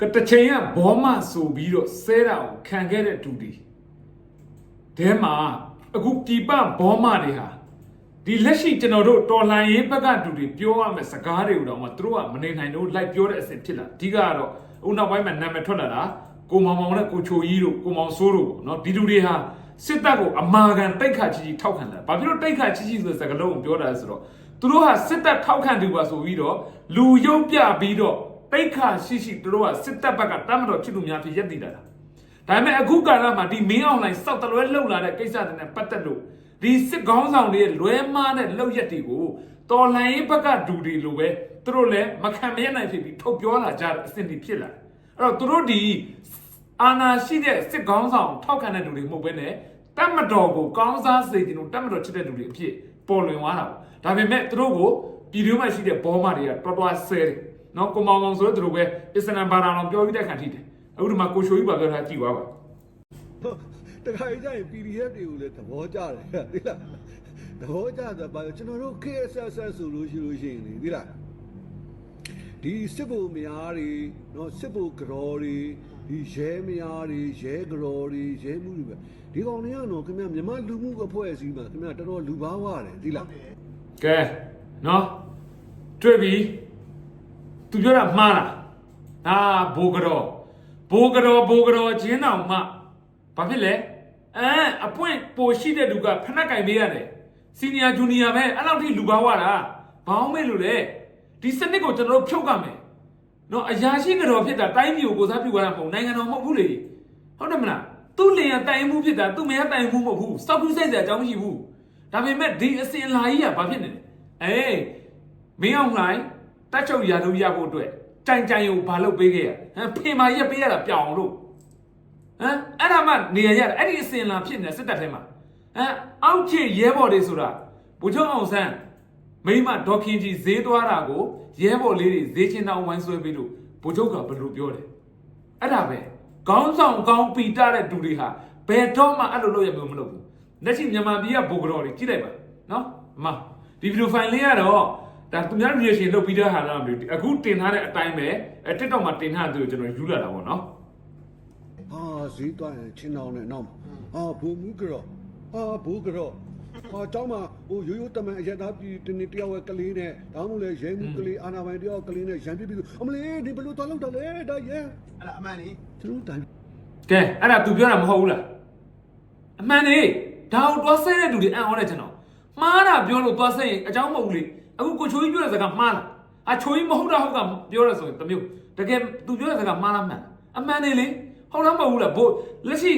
ကတချိန်ကဘောမဆိုပြီးတော့ဆဲတာကိုခံခဲ့တဲ့တူဒီတဲမှာအခုပြပဘောမတွေဟာဒီလက်ရှိကျွန်တော်တို့တော်လှန်ရေးဘက်ကတူတွေပြောရမယ့်စကားတွေကိုတော့မှသူတို့ကမနေနိုင်တော့လိုက်ပြောတဲ့အဆင့်ဖြစ်လာအဓိကကတော့အခုနောက်ပိုင်းမှာနာမည်ထွက်လာတာကိုမောင်မောင်နဲ့ကိုချိုကြီးတို့ကိုမောင်စိုးတို့ပေါ့နော်ဒီလူတွေဟာစစ်တပ်ကိုအမာခံတိုက်ခါချီချီထောက်ခံတာဘာဖြစ်လို့တိုက်ခါချီချီဆိုတဲ့စကားလုံးကိုပြောတာလဲဆိုတော့သူတို့ဟာစစ်တပ်ထောက်ခံသူပါဆိုပြီးတော့လူယုံပြပြီးတော့ တိတ်ခါရှိရှိသူတို့ကစစ်တပ်ဘက်ကတမ်းမတော်ချစ်သူများဖြစ်ရက်တည်တာဒါပေမဲ့အခုကာလမှာဒီမင်းအောင်လိုင်းစောက်တလွဲလှုပ်လာတဲ့ကိစ္စတွေနဲ့ပတ်သက်လို့ဒီစစ်ကောင်းဆောင်တွေရဲ့လွဲမားတဲ့လှုပ်ရက်တွေကိုတော်လှန်ရေးဘက်ကဒူတွေလိုပဲသူတို့လည်းမခံမရနိုင်ဖြစ်ပြီးထုတ်ပြောလာကြတဲ့အဆင့်တွေဖြစ်လာတယ်အဲ့တော့သူတို့ဒီအာနာရှိတဲ့စစ်ကောင်းဆောင်ထောက်ခံတဲ့လူတွေမဟုတ်ဘဲနဲ့တတ်မတော်ကိုကောင်းစားစေခြင်းလို့တတ်မတော်ချစ်တဲ့လူတွေအဖြစ်ပေါ်လွင်သွားတာပေါ့ဒါပေမဲ့သူတို့ကိုပြည်တွင်းမှာရှိတဲ့ဘောမတွေကတော်တော်ဆဲတယ် နော်ကိုမောင်မောင်ဆိုတော့သူတို့ပဲအစ္စလမ်ဘာသာတော်ပြောပြီးတဲ့ခံထိတယ်အခုဒီမှာကိုရှိုကြီးပါပြောထားကြည့်ပါပါတခါကြီးကျရင် PDF တွေကိုလည်းသဘောကျတယ်သိလားသဘောကျတာပါကျွန်တော်တို့ KSS ဆိုလို့ရှိလို့ရှိရင်လေသိလားဒီစစ်ဘုံမယားတွေနော်စစ်ဘုံကြော်တွေဒီရဲမယားတွေရဲကြော်တွေရဲမှုတွေပဲဒီကောင်တွေကတော့ခင်ဗျမြမလူမှုအဖွဲ့အစည်းမှာခင်ဗျတော်တော်လူဘာဝတယ်သိလားကဲနော်တွေ့ပြီ သူပြောတာမှားလားအာဘိုးကတော့ဘိုးကတော့ဘိုးကတော့ချင်းတောင်မှဘာဖြစ်လဲအဲအပွင့်ပိုရှိတဲ့လူကဖနှက်ကင်ပေးရတယ်စီနီယာဂျူနီယာပဲအဲ့လောက်ထိလူပါဝတာဘောင်းမဲ့လို့လေဒီစနစ်ကိုကျွန်တော်တို့ဖြုတ်ကမယ်နော်အရာရှိကတော့ဖြစ်တာတိုင်းပြည်ကိုကိုစားပြုသွားတာမဟုတ်နိုင်ငံတော်မဟုတ်ဘူးလေဟုတ်တယ်မလားသူ့လင်ရတိုင်မှုဖြစ်တာသူ့မရတိုင်မှုမဟုတ်ဘူးစောက်ကူးဆိုင်စရာအကြောင်းမရှိဘူးဒါပေမဲ့ဒီအစင်လာကြီးကဘာဖြစ်နေလဲအေးမင်းအောင်လိုက် တက်ချုပ်ရာတို့ရဖို့အတွက်ကြိုင်ကြိုင်ကိုဘာလုပ်ပေးခဲ့ရဟမ်ဖေမာရက်ပေးရတာပြောင်းလို့ဟမ်အဲ့ဒါမှနေရရတယ်အဲ့ဒီအစင်လာဖြစ်နေစစ်တပ်ထဲမှာဟမ်အောက်ခြေရဲဘော်တွေဆိုတာဘုချုပ်အောင်ဆန်းမိမဒေါက်ခင်ကြီးဈေးသွားတာကိုရဲဘော်လေးတွေဈေးချင်းတောင်းဝိုင်းဆွဲပြီးလို့ဘုချုပ်ကဘယ်လိုပြောတယ်အဲ့ဒါပဲခေါင်းဆောင်ကောင်းပီတာတဲ့သူတွေဟာဘယ်တော့မှအဲ့လိုလုပ်ရမျိုးမလုပ်ဘူးလက်ရှိမြန်မာပြည်ကဘိုကတော်တွေကြည့်လိုက်ပါနော်အမဒီဗီဒီယိုဖိုင်လေးကတော့ ဒါသူများ reaction လုပ်ပြီးတဲ့ဟာလားမသိဘူးအခုတင်ထားတဲ့အတိုင်းပဲအဲ TikTok မှာတင်ထားတဲ့သူကိုကျွန်တော်ယူလာတာပေါ့နော် ဟာဈေးသွားရင်ချင်းတောင်နဲ့နောက်မှာဟာဘူမူကြောဟာဘူကြောဟာเจ้าမှာဟိုရိုးရိုးတမန်အရသာပြည်တနေ့တယောက်ရဲ့ကလေးနဲ့ဒါမှမဟုတ်လေရဲမှုကလေးအာနာပိုင်တယောက်ကလေးနဲ့ရန်ပြစ်ပြီးအမလေးဒီဘယ်လိုသွားလောက်တာလဲဒါရဲ အဲ့ဒါအမှန်ကြီး ကျွန်တော်တိုင်း ကဲအဲ့ဒါ तू ပြောတာမဟုတ်ဘူးလားအမှန်လေဒါကိုတွားဆဲတဲ့လူတွေအံ့ဩတယ်ကျွန်တော်မှားတာပြောလို့တွားဆဲရင်အကြောင်းမဟုတ်ဘူးလေ အခုကိုချိုးကြီးပြောတဲ့စကားမှားလားအချိုးကြီးမဟုတ်တာဟုတ်ကပြောရဆိုရင်တမျိုးတကယ် तू ပြောတဲ့စကားမှားလားမှန်လားအမှန်နေလေဟုတ်လားမဟုတ်ဘူးလားဘို့လက်ရှိ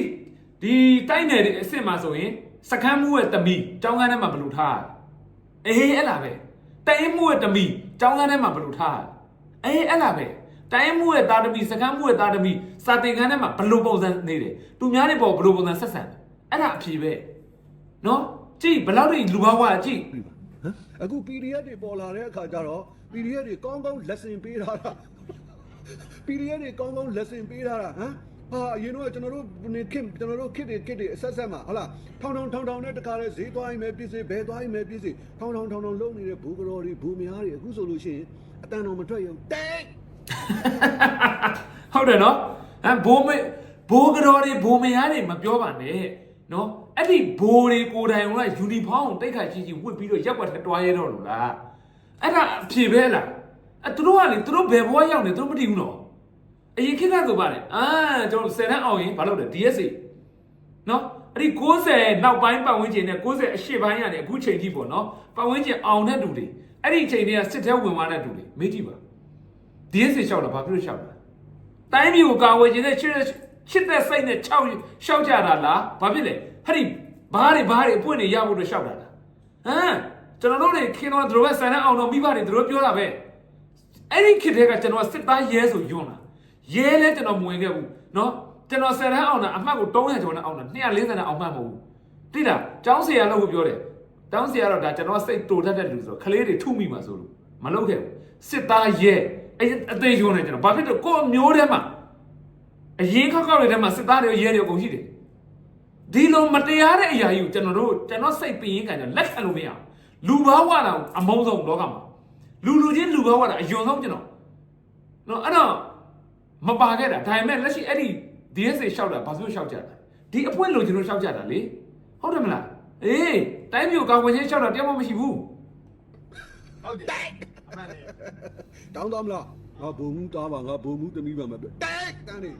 ဒီတိုက်နယ်တွေအစ်စ်မှာဆိုရင်စကမ်းမှုရဲ့တမီတောင်းကန်းထဲမှာဘယ်လိုထားရလဲအေးအဲ့လားပဲတိုင်မှုရဲ့တမီတောင်းကန်းထဲမှာဘယ်လိုထားရလဲအေးအဲ့လားပဲတိုင်မှုရဲ့တာတမီစကမ်းမှုရဲ့တာတမီစာတင်ခန်းထဲမှာဘယ်လိုပုံစံနေတယ်သူများတွေပေါ်ဘယ်လိုပုံစံဆက်ဆံလဲအဲ့ဒါအဖြေပဲနော်ကြည့်ဘယ်လောက်တွေလူဘာဝကြည့်ပြီပါဟမ် အခု PDF တွေပေါ်လာတဲ့အခါကျတော့ PDF တွေကောင်းကောင်း lesson ပေးထားတာ PDF တွေကောင်းကောင်း lesson ပေးထားတာဟမ်ဟာအရင်တော့ကျွန်တော်တို့နေခင်ကျွန်တော်တို့ခစ်တွေခစ်တွေအဆက်ဆက်မှာဟုတ်လားထောင်ထောင်ထောင်ထောင်နဲ့တခါလဲဈေးသွားရင်ပဲပြည့်စေဘဲသွားရင်ပဲပြည့်စေထောင်ထောင်ထောင်ထောင်လုံးနေတဲ့ဘူကတော်တွေဘူမယားတွေအခုဆိုလို့ရှိရင်အတန်တော်မထွက်ရုံတိတ်ဟုတ်တယ်နော်ဟမ်ဘိုးမေဘိုးကတော်တွေဘိုးမယားတွေမပြောပါနဲ့နော် အဲ့ဒီဘိုးတွေကိုယ်တိုင်ကယူနီဖောင်းကိုတိတ်ခါကြီးကြီးဝတ်ပြီးတော့ရက်ွက်ထတွားရဲတော့လို့လားအဲ့ဒါအဖြေပဲလားအဲ့သူတို့ကလေသူတို့ဘယ်ဘဝရောက်နေသူတို့မသိဘူးနော်အရင်ခေတ်ကဆိုပါလေအာကျွန်တော်10တန်းအောင်ရင်ဘာလုပ်လဲ DSA နော်အဲ့ဒီ90နောက်ပိုင်းပတ်ဝန်းကျင်နဲ့90အရှေ့ပိုင်းကနေအခုချိန်ထိပေါ့နော်ပတ်ဝန်းကျင်အောင်တဲ့လူတွေအဲ့ဒီချိန်တွေကစစ်ထဲဝင်သွားတဲ့လူတွေမေးကြည့်ပါ DSA လျှောက်တာဘာဖြစ်လို့လျှောက်တာတိုင်းပြည်ကိုကာဝယ်ခြင်းနဲ့ချစ်တဲ့ချစ်တဲ့စိတ်နဲ့ခြောက်ရှောက်ကြတာလားဘာဖြစ်လဲ ဟဲ့ဒီဘားတွေဘားတွေအပွင့်တွေရဖို့အတွက်ရှောက်တာလားဟမ်ကျွန်တော်တို့တွေခင်တော့တို့ပဲဆန်တဲ့အောင်တော့မိဘတွေတို့ပြောတာပဲအဲ့ဒီခေတ်တည်းကကျွန်တော်စစ်သားရဲဆိုယွန်းလာရဲလဲကျွန်တော်မဝင်ခဲ့ဘူးเนาะကျွန်တော်ဆန်တဲ့အောင်တာအမှတ်ကို300ကျော်နဲ့အောင်တာ240နဲ့အောင်မှတ်မဟုတ်ဘူးတိလားကျောင်းဆရာလို့ပြောတယ်ကျောင်းဆရာတော့ဒါကျွန်တော်စိတ်တူတတ်တဲ့လူဆိုတော့ခလေးတွေထုမိမှာဆိုလို့မလုပ်ခဲ့ဘူးစစ်သားရဲအဲ့အသေးယွန်းနေကျွန်တော်ဘာဖြစ်လို့ကိုယ့်မျိုးထဲမှာ အရင်ခောက်ခောက်တွေထဲမှာစစ်သားတွေရဲတွေအကုန်ရှိတယ် ဒီလိုမတရားတဲ့အရာကြီးကိုကျွန်တော်တို့ကျွန်တော်စိတ်ပြင်းခံကြလက်ခံလို့မရအောင်လူဘာဝတာကိုအမုန်းဆုံးလောကမှာလူလူချင်းလူဘာဝတာအယွန်ဆုံးကျွန်တော်နော်အဲ့တော့မပါခဲ့တာဒါပေမဲ့လက်ရှိအဲ့ဒီ DSA ရှောက်တာဘာလို့ရှောက်ကြတာဒီအပွင့်လို့ကျွန်တော်ရှောက်ကြတာလေဟုတ်တယ်မလားအေးတိုင်းမျိုးကာကွယ်ချင်းရှောက်တာတရားမှမရှိဘူးဟုတ်တယ်အမှန်တယ်တောင်းတော့မလားငါဘုံမှုတားပါငါဘုံမှုသမီးပါမပြောတိုက်တန်းနေဟမ်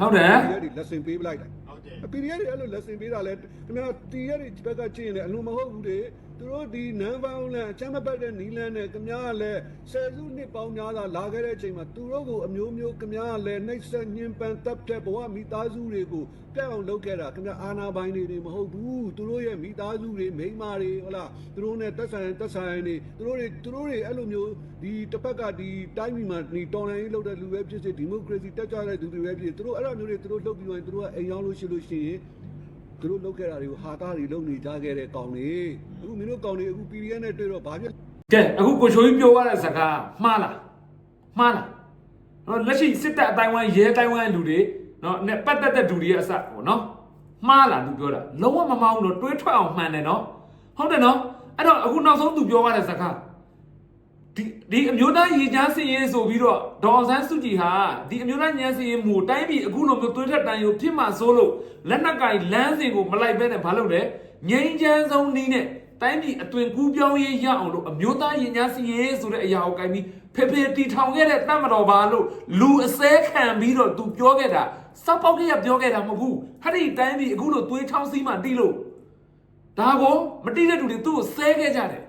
ဟုတ်တယ်ဒီလက်စင်ပေးပလိုက်တယ်ဟုတ်တယ် အပီရီတွေအဲ့လိုလက်စင်ပေးတာလဲခင်ဗျာတီရက်တွေဘက်ကကြည့်ရင်လည်းအလုံးမဟုတ်ဘူးတွေ သူတို့ဒီနန်ဗန်လန်အချမ်းမပတ်တဲ့နီလန်နဲ့ခင်ဗျားကလည်းဆယ်စုနှစ်ပေါင်းများစွာလာခဲ့တဲ့အချိန်မှာသူတို့ကိုအမျိုးမျိုးခင်ဗျားကလည်းနှိပ်စက်ညှဉ်းပန်းတပ်တဲ့ဘဝမိသားစုတွေကိုပြတ်အောင်လုပ်ခဲ့တာခင်ဗျာအာနာပိုင်းတွေတွေမဟုတ်ဘူးသူတို့ရဲ့မိသားစုတွေမိန်းမတွေဟုတ်လားသူတို့နဲ့တက်ဆိုင်တက်ဆိုင်တွေသူတို့တွေသူတို့တွေအဲ့လိုမျိုးဒီတစ်ဖက်ကဒီတိုင်းပြည်မှာဒီတော်လိုင်းလုပ်တဲ့လူပဲဖြစ်စေဒီမိုကရေစီတက်ကြတဲ့သူတွေပဲဖြစ်စေသူတို့အဲ့လိုမျိုးတွေသူတို့လုပ်ပြီးရင်သူတို့ကအိမ်ရောက်လို့ရှိလို့ရှိရင် သူတို့လုပ်ခဲ့တာတွေကိုဟာတာတွေလုပ်နေကြခဲ့တဲ့ကောင်တွေအခုမင်းတို့ကောင်တွေအခု PDF နဲ့တွေ့တော့ဘာဖြစ်ကဲအခုကိုချိုကြီးပြောရတဲ့စကားမှားလားမှားလားနော်လက်ရှိစစ်တပ်အတိုင်းဝိုင်းရဲအတိုင်းဝိုင်းလူတွေနော်နဲ့ပတ်သက်တဲ့လူတွေရဲ့အစပေါ့နော်မှားလားသူပြောတာလုံးဝမမှားဘူးတော့တွေးထွက်အောင်မှန်တယ်နော်ဟုတ်တယ်နော်အဲ့တော့အခုနောက်ဆုံးသူပြောရတဲ့စကား ဒီဒီအမျိုးသားရည်ချမ်းစင်ရေးဆိုပြီးတော့ဒေါ်အောင်ဆန်းစုကြည်ဟာဒီအမျိုးသားညံစင်ရေးမူတိုင်းပြည်အခုလိုမျိုးသွေးထက်တန်ရုံဖြစ်မှဆိုလို့လက်နက်ကင်လမ်းစဉ်ကိုမလိုက်ဘဲနဲ့ဘာလုပ်လဲငိမ့်ချမ်းဆုံးနည်းနဲ့တိုင်းပြည်အတွင်ကူးပြောင်းရေးရအောင်လို့အမျိုးသားရည်ချမ်းစင်ရေးဆိုတဲ့အရာကိုကိုင်ပြီးဖေဖေတီထောင်ခဲ့တဲ့တတ်မတော်ပါလို့လူအစဲခံပြီးတော့သူပြောခဲ့တာစောက်ပေါက်ကရပြောခဲ့တာမဟုတ်ဘူးဟာဒီတိုင်းပြည်အခုလိုသွေးချောင်းစီးမှတီးလို့ဒါကိုမတီးတဲ့သူတွေသူ့ကိုဆဲခဲ့ကြတယ်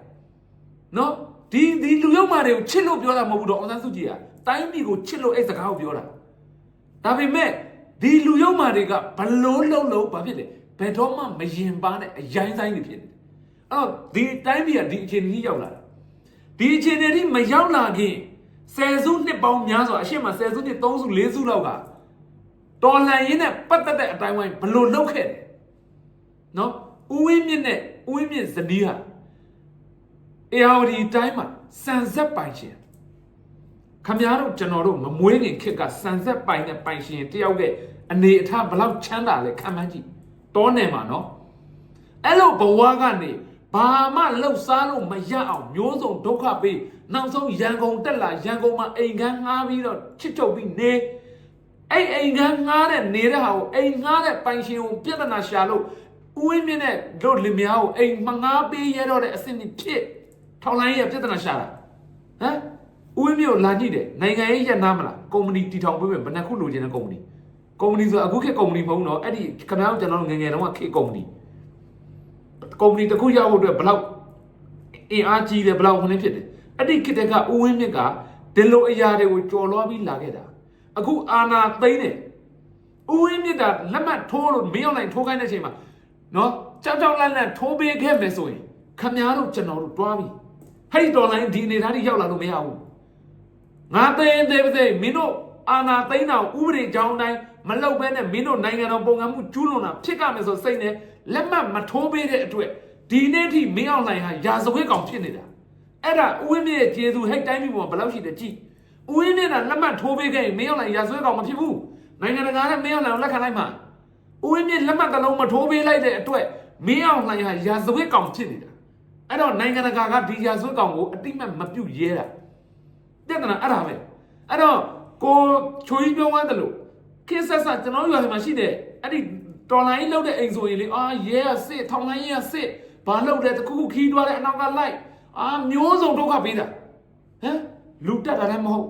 နော် ဒီဒီလူရောက်မာတွေကိုချစ်လို့ပြောတာမဟုတ်ဘူးတော့အောင်ဆန်းစုကြည်ကတိုင်းပြည်ကိုချစ်လို့အဲ့စကားကိုပြောတာဒါပေမဲ့ဒီလူရောက်မာတွေကဘလို့လုံးလုံးဘာဖြစ်လဲဘယ်တော့မှမရင်ပါနဲ့အရင်ဆိုင်တွေဖြစ်နေတယ်အဲ့တော့ဒီတိုင်းပြည်ကဒီအခြေအနေကြီးရောက်လာတာဒီအခြေအနေကြီးမရောက်လာခင်ဆယ်စုနှစ်ပေါင်းများစွာအရှေ့မှာဆယ်စုနှစ်3စု4စုလောက်ကတော်လှန်ရေးနဲ့ပတ်သက်တဲ့အတိုင်းဝိုင်းဘလို့လုပ်ခဲ့တယ်နော်ဦးဝင်းမြင့်နဲ့ဦးဝင်းမြင့်ဇနီးဟာ အေယာဝတီတိုင်းမှာစံဆက်ပိုင်ရှင်ခမများတို့ကျွန်တော်တို့မမွေးခင်ခေတ်ကစံဆက်ပိုင်တဲ့ပိုင်ရှင်တယောက်ရဲ့အနေအထားဘလောက်ချမ်းသာလဲခံမှန်းကြည့်တောနယ်မှာနော်အဲ့လိုဘဝကနေဘာမှလှုပ်ရှားလို့မရအောင်မျိုးစုံဒုက္ခပေးနောက်ဆုံးရန်ကုန်တက်လာရန်ကုန်မှာအိမ်ခန်းငှားပြီးတော့ချစ်ထုတ်ပြီးနေအဲ့အိမ်ခန်းငှားတဲ့နေတဲ့ဟာကိုအိမ်ငှားတဲ့ပိုင်ရှင်ကိုပြဿနာရှာလို့ဦးဝင်းမြင့်နဲ့တို့လင်မယားကိုအိမ်မငှားပေးရတော့တဲ့အဆင့်ကြီးဖြစ် ထောင်လိုင်းရဲ့ပြဿနာရှာတာဟမ်ဦးဝင်းမျိုးလာကြည့်တယ်နိုင်ငံရေးရက်နာမလားကုမ္ပဏီတီထောင်ပေးမယ်ဘယ်နှခုလိုချင်တဲ့ကုမ္ပဏီကုမ္ပဏီဆိုအခုခေတ်ကုမ္ပဏီမဟုတ်တော့အဲ့ဒီခင်ဗျားတို့ကျွန်တော်တို့ငယ်ငယ်တုန်းကခေတ်ကုမ္ပဏီကုမ္ပဏီတစ်ခုရဖို့အတွက်ဘယ်လောက်အင်အားကြီးတယ်ဘယ်လောက်ခင်းဖြစ်တယ်အဲ့ဒီခေတ်တက်ကဦးဝင်းမြင့်ကဒီလိုအရာတွေကိုကြော်လွှားပြီးလာခဲ့တာအခုအာနာသိမ့်တယ်ဦးဝင်းမြင့်ကလက်မှတ်ထိုးလို့မင်းအောင်လိုက်ထိုးခိုင်းတဲ့အချိန်မှာနော်ကြောက်ကြောက်လန့်လန့်ထိုးပေးခဲ့မယ်ဆိုရင်ခင်ဗျားတို့ကျွန်တော်တို့တွားပြီ ဟဲ့တော်လိုင်းဒီအနေထားကြီးရောက်လာလို့မရဘူးငါသိရင်သေးပါစေမင်းတို့အာနာသိန်းတော်ဥပဒေကြောင်းတိုင်းမလောက်ဘဲနဲ့မင်းတို့နိုင်ငံတော်ပုံကံမှုကျူးလွန်တာဖြစ်ကမယ်ဆိုစိတ်နဲ့လက်မှတ်မထိုးပေးတဲ့အတွက်ဒီနေ့ထိမင်းအောင်လှိုင်ဟာရာဇဝတ်ကောင်ဖြစ်နေတာအဲ့ဒါဥဝင်းမြင့်ရဲ့ကျေသူဟဲ့တိုင်းပြည်ပေါ်မှာဘယ်လောက်ရှိတယ်ကြည့်ဥဝင်းမြင့်ကလက်မှတ်ထိုးပေးခဲ့ရင်မင်းအောင်လှိုင်ရာဇဝတ်ကောင်မဖြစ်ဘူးနိုင်ငံတကာကမင်းအောင်လှိုင်ကိုလက်ခံလိုက်မှာဥဝင်းမြင့်လက်မှတ်တစ်လုံးမထိုးပေးလိုက်တဲ့အတွက်မင်းအောင်လှိုင်ဟာရာဇဝတ်ကောင်ဖြစ်နေတာ အဲ့တော့နိုင်ငံတကာကဒီရာဇဝတ်ကောင်ကိုအတိမတ်မပြုတ်ရဲတာပြဿနာအဲ့ဒါပဲအဲ့တော့ကိုချိုကြီးပြောသွားတယ်လို့ခင်းဆက်ဆက်ကျွန်တော်တို့ရွာထဲမှာရှိတယ်အဲ့ဒီတော်လိုင်းလောက်တဲ့အိမ်ဆိုရင်လေအာရဲကစစ်ထောင်လိုင်းရဲကစစ်ဘာလောက်တဲ့တခုခုခီးသွားတဲ့အနောက်ကလိုက်အာမျိုးစုံဒုက္ခပေးတာဟမ်လူတက်တာလည်းမဟုတ်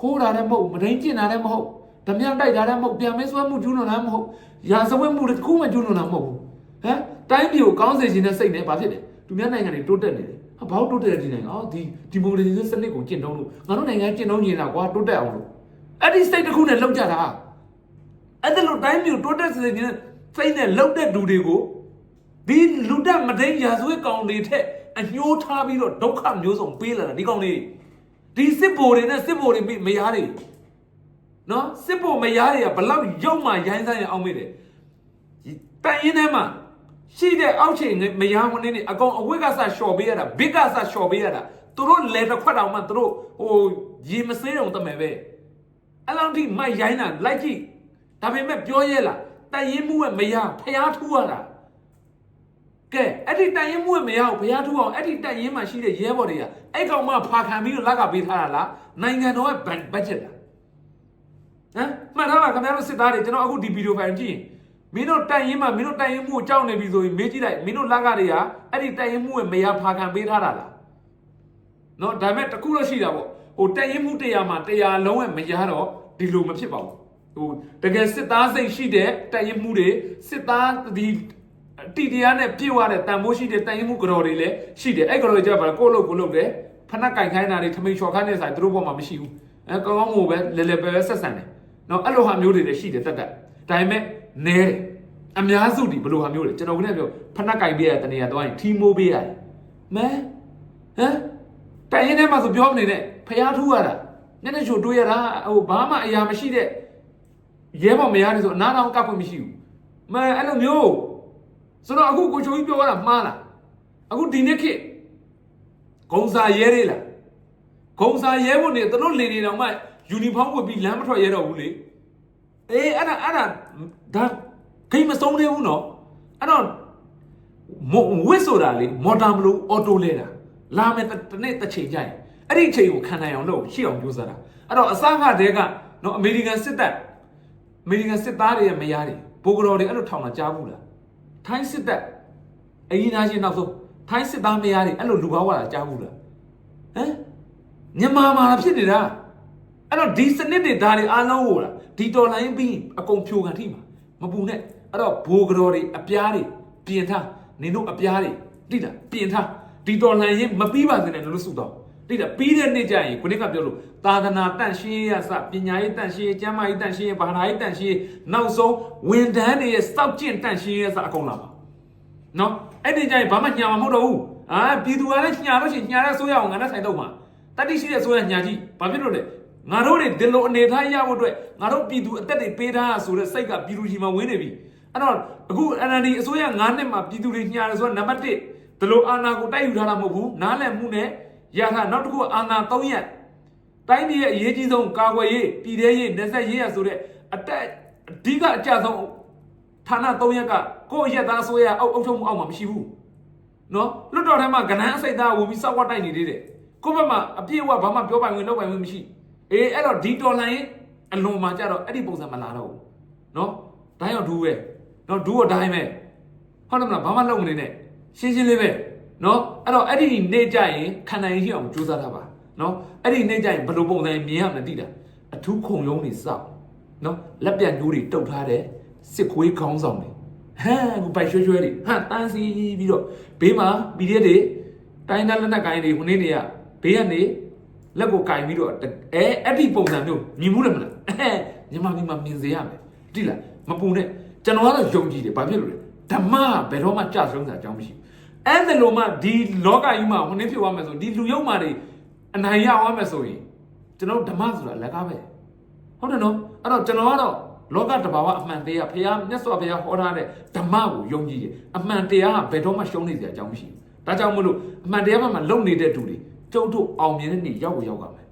ခိုးတာလည်းမဟုတ်မဒိန်ကျင်တာလည်းမဟုတ်ဓမြတိုက်တာလည်းမဟုတ်ပြန်မဲဆွဲမှုကျူးလွန်တာလည်းမဟုတ်ရာဇဝတ်မှုတစ်ခုမှကျူးလွန်တာမဟုတ်ဘူးဟမ်တိုင်းပြည်ကိုကောင်းစေခြင်းနဲ့စိတ်နဲ့ဘာဖြစ်လဲ သူများနိုင်ငံတွေတိုးတက်နေတယ်ဟာဘာလို့တိုးတက်တဲ့ဒီနိုင်ငံအော်ဒီဒီမိုကရေစီစနစ်ကိုကျင့်သုံးလို့ငါတို့နိုင်ငံကျင့်သုံးနေတာကွာတိုးတက်အောင်လို့အဲ့ဒီစိတ်တစ်ခုနဲ့လောက်ကြတာအဲ့ဒါလို့တိုင်းပြည်ကိုတိုးတက်စေခြင်းနဲ့စိတ်နဲ့လောက်တဲ့လူတွေကိုဒီလူတက်မဒိန်ရာဇဝတ်ကောင်တွေထက်အညှိုးထားပြီးတော့ဒုက္ခမျိုးစုံပေးလာတာဒီကောင်လေးဒီစစ်ဘိုလ်တွေနဲ့စစ်ဘိုလ်တွေမယားတွေနော်စစ်ဘိုလ်မယားတွေကဘလောက်ရုပ်မှရိုင်းဆိုင်ရအောင်မေးတယ်တန်ရင်ထဲမှာ ရှိတဲ့အောက်ခြေမယားမင်းတွေအကောင်အဝတ်ကစလျှော်ပေးရတာဘစ်ကစလျှော်ပေးရတာသူတို့လေတစ်ခွက်တောင်မှသူတို့ဟိုရေမစေးတော့တမယ်ပဲအဲ့လောက်ထိမိုက်ရိုင်းတာလိုက်ကြည့်ဒါပေမဲ့ပြောရဲလားတန်ရင်မှုရဲ့မယားဖျားထူးရတာကဲအဲ့ဒီတန်ရင်မှုရဲ့မယားကိုဖျားထူးအောင်အဲ့ဒီတန်ရင်မှာရှိတဲ့ရဲဘော်တွေကအဲ့ကောင်မှဖာခံပြီးတော့လက်ကပေးထားတာလားနိုင်ငံတော်ရဲ့ဘတ်ဂျက်လားဟဟမ်မှတ်ထားပါခင်ဗျားတို့စစ်သားတွေကျွန်တော်အခုဒီဗီဒီယိုဖိုင်ကြည့်ရင် မင်းတို့တိုင်ရင်မှမင်းတို့တိုင်ရင်မှုကိုကြောက်နေပြီဆိုရင်မေးကြည့်လိုက်မင်းတို့လက်ကတွေကအဲ့ဒီတိုင်ရင်မှုရဲ့မရဖာခံပေးထားတာလားနော်ဒါပေမဲ့တခုတော့ရှိတာပေါ့ဟိုတိုင်ရင်မှုတရားမှာတရားလုံးရဲ့မရတော့ဒီလိုမဖြစ်ပါဘူးဟိုတကယ်စစ်သားစိတ်ရှိတဲ့တိုင်ရင်မှုတွေစစ်သားဒီတီတရားနဲ့ပြည့်ဝတဲ့တန်ဖိုးရှိတဲ့တိုင်ရင်မှုကြော်တွေလည်းရှိတယ်အဲ့ကြော်တွေကြပါကိုယ့်လို့ကိုယ်လို့တယ်ဖနက်ကင်ခိုင်းတာတွေထမိန်ချော်ခိုင်းတဲ့ဆိုင်သူတို့ဘောမှာမရှိဘူးအဲကောင်းကောင်းမို့ပဲလဲလဲပဲပဲဆက်ဆံတယ်နော်အဲ့လိုဟာမျိုးတွေလည်းရှိတယ်တက်တက်ဒါပေမဲ့ နဲတယ်အများစုဒီဘယ်လိုဟာမျိုးလဲကျွန်တော်ကလည်းပြောဖနက်ကင်ပေးရတဲ့နေရာတော့ရင်ထီမိုးပေးရတယ်မဲဟမ်တိုင်ရင်ထဲမှာဆိုပြောမနေနဲ့ဖျားထူးရတာနည်းနည်းချိုတွေးရတာဟိုဘာမှအရာမရှိတဲ့ရဲဘော်မရနေဆိုအနာတော်ကပ်ခွင့်မရှိဘူးမဲအဲ့လိုမျိုးဆိုတော့အခုကိုချိုကြီးပြောရတာမှားလားအခုဒီနေ့ခေတ်ဂုံစာရဲတွေလားဂုံစာရဲဖို့နေသူတို့လေနေတော့မှယူနီဖောင်းဝတ်ပြီးလမ်းမထွက်ရဲတော့ဘူးလေအေးအဲ့ဒါအဲ့ဒါ ဒါဂိမ်းမဆုံးသေးဘူးနော်အဲ့တော့မောဝစ်ဆိုတာလေမော်တာမလို့အော်တိုလဲတာလာမယ်တတနေ့တစ်ချိန်ကြရင်အဲ့ဒီအချိန်ကိုခံနိုင်အောင်လုပ်ရှေ့အောင်ကြိုးစားတာအဲ့တော့အစကတည်းကနော်အမေရိကန်စစ်တပ်အမေရိကန်စစ်သားတွေရဲ့မယားတွေဘိုးကတော်တွေအဲ့လိုထောင်တာကြားဘူးလားထိုင်းစစ်တပ်အရင်သားချင်းနောက်ဆုံးထိုင်းစစ်သားမယားတွေအဲ့လိုလူကောင်းဝါတာကြားဘူးလားဟမ်မြန်မာမှာဖြစ်နေတာအဲ့တော့ဒီစနစ်တွေဒါတွေအားလုံးဟိုလားဒီတော်လိုင်းပြီးအကုန်ဖြိုခံထိမှာ မပူနဲ့အဲ့တော့ဘိုးကတော်တွေအပြားတွေပြင်ထားနင်တို့အပြားတွေတိတာပြင်ထားဒီတော်လိုင်းရင်မပြီးပါစေနဲ့လို့ဆုတော့တိတာပြီးတဲ့နေ့ကျရင်ခုနကပြောလို့သာသနာတန့်ရှင်းရေးရစပညာရေးတန့်ရှင်းရေးကျမ်းမာရေးတန့်ရှင်းရေးဘာသာရေးတန့်ရှင်းရေးနောက်ဆုံးဝန်ထမ်းတွေရဲ့စောက်ကျင့်တန့်ရှင်းရေးရစအကုန်လာပါနော်အဲ့ဒီကြရင်ဘာမှညာမှာမဟုတ်တော့ဘူးအာပြည်သူကလည်းညာလို့ရှိရင်ညာတဲ့ဆိုးရအောင်ငါနဲ့ဆိုင်တော့မှာတတိရှိတဲ့ဆိုးရညာကြီးဘာဖြစ်လို့လဲ ငါတို့တွေဒီလိုအနေထားရဖို့အတွက်ငါတို့ပြည်သူအသက်တွေပေးထားဆိုတဲ့စိတ်ကပြည်သူကြီးမှာဝင်နေပြီအဲ့တော့အခု NLD အစိုးရ9နှစ်မှာပြည်သူတွေညာတယ်ဆိုတော့နံပါတ်1ဒီလိုအာဏာကိုတိုက်ယူထားတာမဟုတ်ဘူးနားလည်မှုနဲ့ရထားနောက်တစ်ခုကအာဏာ3ရက်တိုင်းပြည်ရဲ့အရေးကြီးဆုံးကာကွယ်ရေးပြည်ထရေးနေဆက်ရေးရဆိုတဲ့အတက်အဓိကအကြဆုံးဌာန၃ရက်ကကိုယ့်ရက်သားဆိုရအောက်အုပ်ချုပ်မှုအောက်မှာမရှိဘူးနော်လွတ်တော်ထဲမှာကဏ္ဍအစိတ်သားဝင်ပြီးစောက်ဝတ်တိုက်နေသေးတယ်ကိုယ့်ဘက်မှာအပြည့်အဝဘာမှပြောပိုင်ဝင်လုပ်ပိုင်ဝင်မရှိ အေးအဲ့တော့ဒီတော်လှန်ရေးအလွန်မှာကြတော့အဲ့ဒီပုံစံမလာတော့ဘူးနော်ဒိုင်းအောင်ဒူးပဲနော်ဒူးတော့ဒိုင်းပဲဟုတ်တယ်မလားဘာမှလုပ်မနေနဲ့ရှင်းရှင်းလေးပဲနော်အဲ့တော့အဲ့ဒီနေ့ကြရင်ခံနိုင်ရအောင်ကြိုးစားတာပါနော်အဲ့ဒီနေ့ကြရင်ဘယ်လိုပုံစံမြင်ရမလဲသိတာအထူးခုံရုံးနေစောက်နော်လက်ပြတ်ညိုးတွေတုတ်ထားတဲ့စစ်ခွေးခေါင်းဆောင်တွေဟမ်ကိုပိုက်ရွှဲရွှဲတွေဟမ်တန်းစီပြီးတော့ဘေးမှာပီရက်တွေတိုင်းသားလက်နက်ကိုင်းတွေဟိုနေ့နေရဘေးကနေ လက်ကိုကင်ပြီးတော့အဲအဲ့ဒီပုံစံမျိုးမြင်မှုတယ်မလားအဲညီမမိမမြင်စေရမယ်တိလားမပူနဲ့ကျွန်တော်ကတော့ယုံကြည်တယ်ဘာဖြစ်လို့လဲဓမ္မကဘယ်တော့မှကြဆုံးတာအကြောင်းမရှိဘူးအဲ့ဒါလိုမှဒီလောကကြီးမှာဟိုနေ့ဖြစ်သွားမယ်ဆိုဒီလူယုံမာတွေအနိုင်ရသွားမယ်ဆိုရင်ကျွန်တော်ဓမ္မဆိုတာလက်ကားပဲဟုတ်တယ်နော်အဲ့တော့ကျွန်တော်ကတော့လောကတဘာဝအမှန်တရားဖះမြတ်စွာဘုရားဟောထားတဲ့ဓမ္မကိုယုံကြည်တယ်အမှန်တရားကဘယ်တော့မှရှုံးနေစရာအကြောင်းမရှိဘူးဒါကြောင့်မို့လို့အမှန်တရားမှမလုံနေတဲ့သူတွေ ကျုပ်တို့အောင်မြင်တဲ့နေ့ရောက်ကိုရောက်ကြမယ်